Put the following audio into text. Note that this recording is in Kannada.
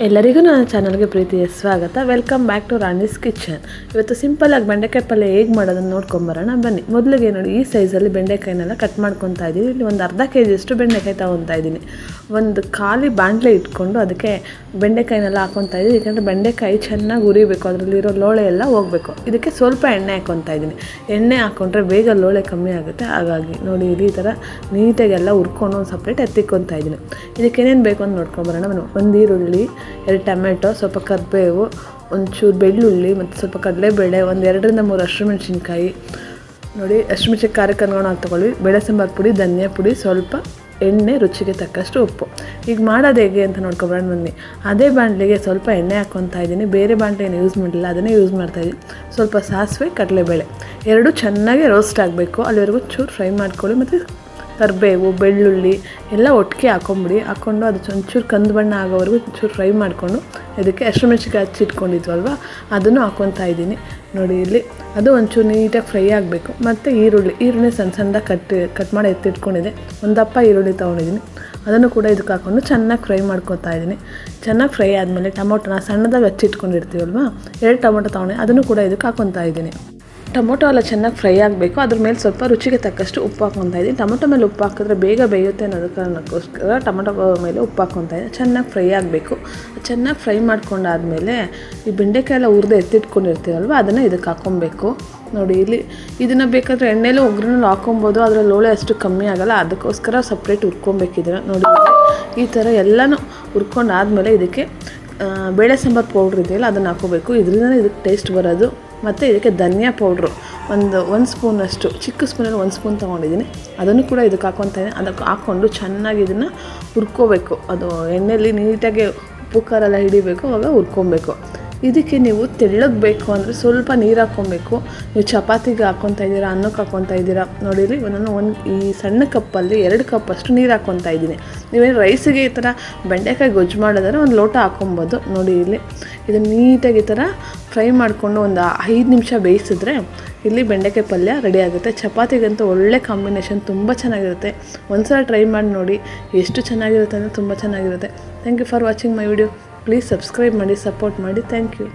ಎಲ್ಲರಿಗೂ ನನ್ನ ಚಾನಲ್ಗೆ ಪ್ರೀತಿಯ ಸ್ವಾಗತ. Welcome back to Rani's kitchen ಇವತ್ತು ಸಿಂಪಲ್ಲಾಗಿ ಬೆಂಡೆಕಾಯಿ ಪಲ್ಯ ಹೇಗೆ ಮಾಡೋದನ್ನು ನೋಡ್ಕೊಂಬರೋಣ. ಬನ್ನಿ, ಮೊದಲಿಗೆ ನೋಡಿ, ಈ ಸೈಜಲ್ಲಿ ಬೆಂಡೆಕಾಯಿನೆಲ್ಲ ಕಟ್ ಮಾಡ್ಕೊತಾ ಇದ್ದೀನಿ. ಇಲ್ಲಿ ಒಂದು ಅರ್ಧ ಕೆ ಜಿಯಷ್ಟು ಬೆಂಡೆಕಾಯಿ ತೊಗೊತಾ ಇದ್ದೀನಿ. ಒಂದು ಖಾಲಿ ಬಾಣಲೆ ಇಟ್ಕೊಂಡು ಅದಕ್ಕೆ ಬೆಂಡೆಕಾಯಿನೆಲ್ಲ ಹಾಕೊತಾ ಇದ್ದೀನಿ. ಯಾಕಂದರೆ ಬೆಂಡೆಕಾಯಿ ಚೆನ್ನಾಗಿ ಉರಿಬೇಕು, ಅದರಲ್ಲಿರೋ ಲೋಳೆ ಎಲ್ಲ ಹೋಗಬೇಕು. ಇದಕ್ಕೆ ಸ್ವಲ್ಪ ಎಣ್ಣೆ ಹಾಕ್ಕೊತಾ ಇದ್ದೀನಿ. ಎಣ್ಣೆ ಹಾಕ್ಕೊಂಡ್ರೆ ಬೇಗ ಲೋಳೆ ಕಮ್ಮಿ ಆಗುತ್ತೆ. ಹಾಗಾಗಿ ನೋಡಿ, ಇಲ್ಲಿ ಈ ಥರ ನೀಟಾಗೆಲ್ಲ ಹುರ್ಕೊಂಡು ಒಂದು ಸಪ್ರೇಟ್ ಎತ್ತಿಕ್ಕೊತಾ ಇದ್ದೀನಿ. ಇದಕ್ಕೆ ಏನೇನು ಬೇಕು ಅಂತ ನೋಡ್ಕೊಂಬರೋಣ. ಒಂದು ಈರುಳ್ಳಿ ಎರಡು ಟೊಮೆಟೊ, ಸ್ವಲ್ಪ ಕರಿಬೇವು ಒಂಚೂರು ಬೆಳ್ಳುಳ್ಳಿ ಮತ್ತು ಸ್ವಲ್ಪ ಕಡಲೆಬೇಳೆ, ಒಂದು ಎರಡರಿಂದ ಮೂರು ಹಸಿಮೆಣ್ಸಿನ್ಕಾಯಿ ನೋಡಿ ಹಸಿಮೆಣ್ಸಿನ ಖಾರಕ್ಕೆ ಅನುಗುಣವಾಗಿ ತೊಗೊಳ್ಳಿ. ಬೇಳೆ ಸಾಂಬಾರು ಪುಡಿ, ಧನಿಯಾ ಪುಡಿ, ಸ್ವಲ್ಪ ಎಣ್ಣೆ, ರುಚಿಗೆ ತಕ್ಕಷ್ಟು ಉಪ್ಪು. ಈಗ ಮಾಡೋದು ಹೇಗೆ ಅಂತ ನೋಡ್ಕೊಬರೋಣ ಬನ್ನಿ. ಅದೇ ಬಾಣಲೆಗೆ ಸ್ವಲ್ಪ ಎಣ್ಣೆ ಹಾಕ್ಕೊತಾ ಇದ್ದೀನಿ. ಬೇರೆ ಬಾಣಲೆ ಏನು ಯೂಸ್ ಮಾಡಲಿಲ್ಲ. ಅದನ್ನೇ ಯೂಸ್ ಮಾಡ್ತಾಯಿದ್ದೀನಿ ಸ್ವಲ್ಪ ಸಾಸಿವೆ, ಕಡಲೆಬೇಳೆ. ಎರಡು ಚೆನ್ನಾಗಿ ರೋಸ್ಟ್ ಆಗಬೇಕು. ಅಲ್ಲಿವರೆಗೂ ಚೂರು ಫ್ರೈ ಮಾಡ್ಕೊಳ್ಳಿ ಮತ್ತು ಕರಿಬೇವು, ಬೆಳ್ಳುಳ್ಳಿ ಎಲ್ಲ ಒಟ್ಟಿಗೆ ಹಾಕೊಂಬಿಡಿ. ಹಾಕ್ಕೊಂಡು ಅದು ಒಂಚೂರು ಕಂದು ಬಣ್ಣ ಆಗೋವರೆಗೂ ಒಂಚೂರು ಫ್ರೈ ಮಾಡಿಕೊಂಡು ಇದಕ್ಕೆ ಹಸಿರು ಮೆಣಸಿಕಾಯಿ ಹಚ್ಚಿಟ್ಕೊಂಡಿದ್ವಲ್ವ ಅದನ್ನು ಹಾಕ್ಕೊತಾ ಇದ್ದೀನಿ. ನೋಡಿ ಇಲ್ಲಿ ಅದು ಒಂಚೂರು ನೀಟಾಗಿ ಫ್ರೈ ಆಗಬೇಕು. ಮತ್ತು ಈರುಳ್ಳಿ ಈರುಳ್ಳಿ ಸಣ್ಣ ಸಣ್ಣದಾಗಿ ಕಟ್ ಕಟ್ ಮಾಡಿ ಎತ್ತಿಟ್ಕೊಂಡಿದ್ದೆ ಒಂದಪ್ಪ ದಪ್ಪ ಈರುಳ್ಳಿ ತೊಗೊಂಡಿದ್ದೀನಿ. ಅದನ್ನು ಕೂಡ ಇದಕ್ಕೆ ಹಾಕ್ಕೊಂಡು ಚೆನ್ನಾಗಿ ಫ್ರೈ ಮಾಡ್ಕೊತಾ ಇದ್ದೀನಿ. ಚೆನ್ನಾಗಿ ಫ್ರೈ ಆದಮೇಲೆ ಟೊಮೊಟೊನ ಸಣ್ಣದಾಗಿ ಹಚ್ಚಿಟ್ಕೊಂಡಿರ್ತೀವಲ್ವ ಎರಡು ಟೊಮೊಟೊ ತೊಗೊಂಡು ಅದನ್ನು ಕೂಡ ಇದಕ್ಕೆ ಹಾಕ್ಕೊತಾ ಇದ್ದೀನಿ. ಟೊಮೊಟೊ ಎಲ್ಲ ಚೆನ್ನಾಗಿ ಫ್ರೈ ಆಗಬೇಕು. ಅದ್ರ ಮೇಲೆ ಸ್ವಲ್ಪ ರುಚಿಗೆ ತಕ್ಕಷ್ಟು ಉಪ್ಪು ಹಾಕ್ಕೊತಾ ಇದ್ದೀನಿ. ಟೊಮೊಟೊ ಮೇಲೆ ಉಪ್ಪು ಹಾಕಿದ್ರೆ ಬೇಗ ಬೇಯುತ್ತೆ ಅನ್ನೋದು ಕಾರಣಕ್ಕೋಸ್ಕರ ಟೊಮೊಟೊ ಮೇಲೆ ಉಪ್ಪು ಹಾಕ್ಕೊತಾ ಇದ್ದೀನಿ. ಚೆನ್ನಾಗಿ ಫ್ರೈ ಆಗಬೇಕು. ಚೆನ್ನಾಗಿ ಫ್ರೈ ಮಾಡ್ಕೊಂಡಾದ್ಮೇಲೆ ಈ ಬೆಂಡೆಕಾಯಿ ಎಲ್ಲ ಹುರಿದು ಎತ್ತಿಟ್ಕೊಂಡಿರ್ತೀವಲ್ವ ಅದನ್ನು ಇದಕ್ಕೆ ಹಾಕ್ಕೊಬೇಕು ನೋಡಿ, ಇಲ್ಲಿ ಇದನ್ನು ಬೇಕಾದರೆ ಎಣ್ಣೆಲೂ ಒಗ್ಗರಣೆಲಿ ಹಾಕೊಬೋದು. ಅದರ ಲೋಳೆ ಅಷ್ಟು ಕಮ್ಮಿ ಆಗಲ್ಲ. ಅದಕ್ಕೋಸ್ಕರ ಸಪ್ರೇಟ್ ಹುರ್ಕೊಬೇಕಿದ್ರೆ ನೋಡಿ, ಈ ಥರ ಎಲ್ಲನೂ ಹುರ್ಕೊಂಡಾದ್ಮೇಲೆ ಇದಕ್ಕೆ ಬೇಳೆ ಸಾಂಬಾರು ಪೌಡ್ರ್ ಇದೆಯಲ್ಲ, ಅದನ್ನು ಹಾಕೋಬೇಕು. ಇದರಿಂದ ಇದಕ್ಕೆ ಟೇಸ್ಟ್ ಬರೋದು. ಮತ್ತು ಇದಕ್ಕೆ ಧನಿಯಾ ಪೌಡ್ರು ಒಂದು ಒಂದು ಸ್ಪೂನಷ್ಟು ಚಿಕ್ಕ ಸ್ಪೂನಲ್ಲಿ ಒಂದು ಸ್ಪೂನ್ ತೊಗೊಂಡಿದ್ದೀನಿ. ಅದನ್ನು ಕೂಡ ಇದಕ್ಕೆ ಹಾಕ್ಕೊತಾ ಅದಕ್ಕೆ ಹಾಕ್ಕೊಂಡು ಚೆನ್ನಾಗಿ ಇದನ್ನು ಹುರ್ಕೋಬೇಕು. ಅದು ಎಣ್ಣೆಯಲ್ಲಿ ನೀಟಾಗಿ ಉಪ್ಪು ಖಾರೆಲ್ಲ ಹಿಡಿಬೇಕು ಅವಾಗ ಹುರ್ಕೊಬೇಕು. ಇದಕ್ಕೆ ನೀವು ತೆಳ್ಳಗಬೇಕು ಅಂದರೆ ಸ್ವಲ್ಪ ನೀರು ಹಾಕ್ಕೊಬೇಕು. ನೀವು ಚಪಾತಿಗೆ ಹಾಕ್ಕೊತಾ ಇದ್ದೀರಾ, ಅನ್ನಕ್ಕೆ ಹಾಕ್ಕೊತಾ ಇದ್ದೀರಾ, ನೋಡಿರಿ ನಾನು ಒಂದು ಈ ಸಣ್ಣ ಕಪ್ಪಲ್ಲಿ ಎರಡು ಕಪ್ ಅಷ್ಟು ನೀರು ಹಾಕ್ಕೊತಾ ಇದ್ದೀನಿ. ನೀವೇನು ರೈಸಿಗೆ ಈ ಥರ ಬೆಂಡೆಕಾಯಿ ಗೊಜ್ಜು ಮಾಡಿದ್ರೆ ಒಂದು ಲೋಟ ಹಾಕ್ಕೊಬೋದು. ನೋಡಿ ಇಲ್ಲಿ ಇದನ್ನು ನೀಟಾಗಿ ಈ ಥರ ಫ್ರೈ ಮಾಡಿಕೊಂಡು ಒಂದು ಐದು ನಿಮಿಷ ಬೇಯಿಸಿದ್ರೆ ಇಲ್ಲಿ ಬೆಂಡೆಕಾಯಿ ಪಲ್ಯ ರೆಡಿ ಆಗುತ್ತೆ. ಚಪಾತಿಗಂತೂ ಒಳ್ಳೆ ಕಾಂಬಿನೇಷನ್, ತುಂಬ ಚೆನ್ನಾಗಿರುತ್ತೆ. ಒಂದ್ಸಲ ಟ್ರೈ ಮಾಡಿ ನೋಡಿ, ಎಷ್ಟು ಚೆನ್ನಾಗಿರುತ್ತೆ ಅಂದರೆ ತುಂಬ ಚೆನ್ನಾಗಿರುತ್ತೆ. Thank you for watching my video please subscribe ಮಾಡಿ ಸಪೋರ್ಟ್ ಮಾಡಿ. Thank you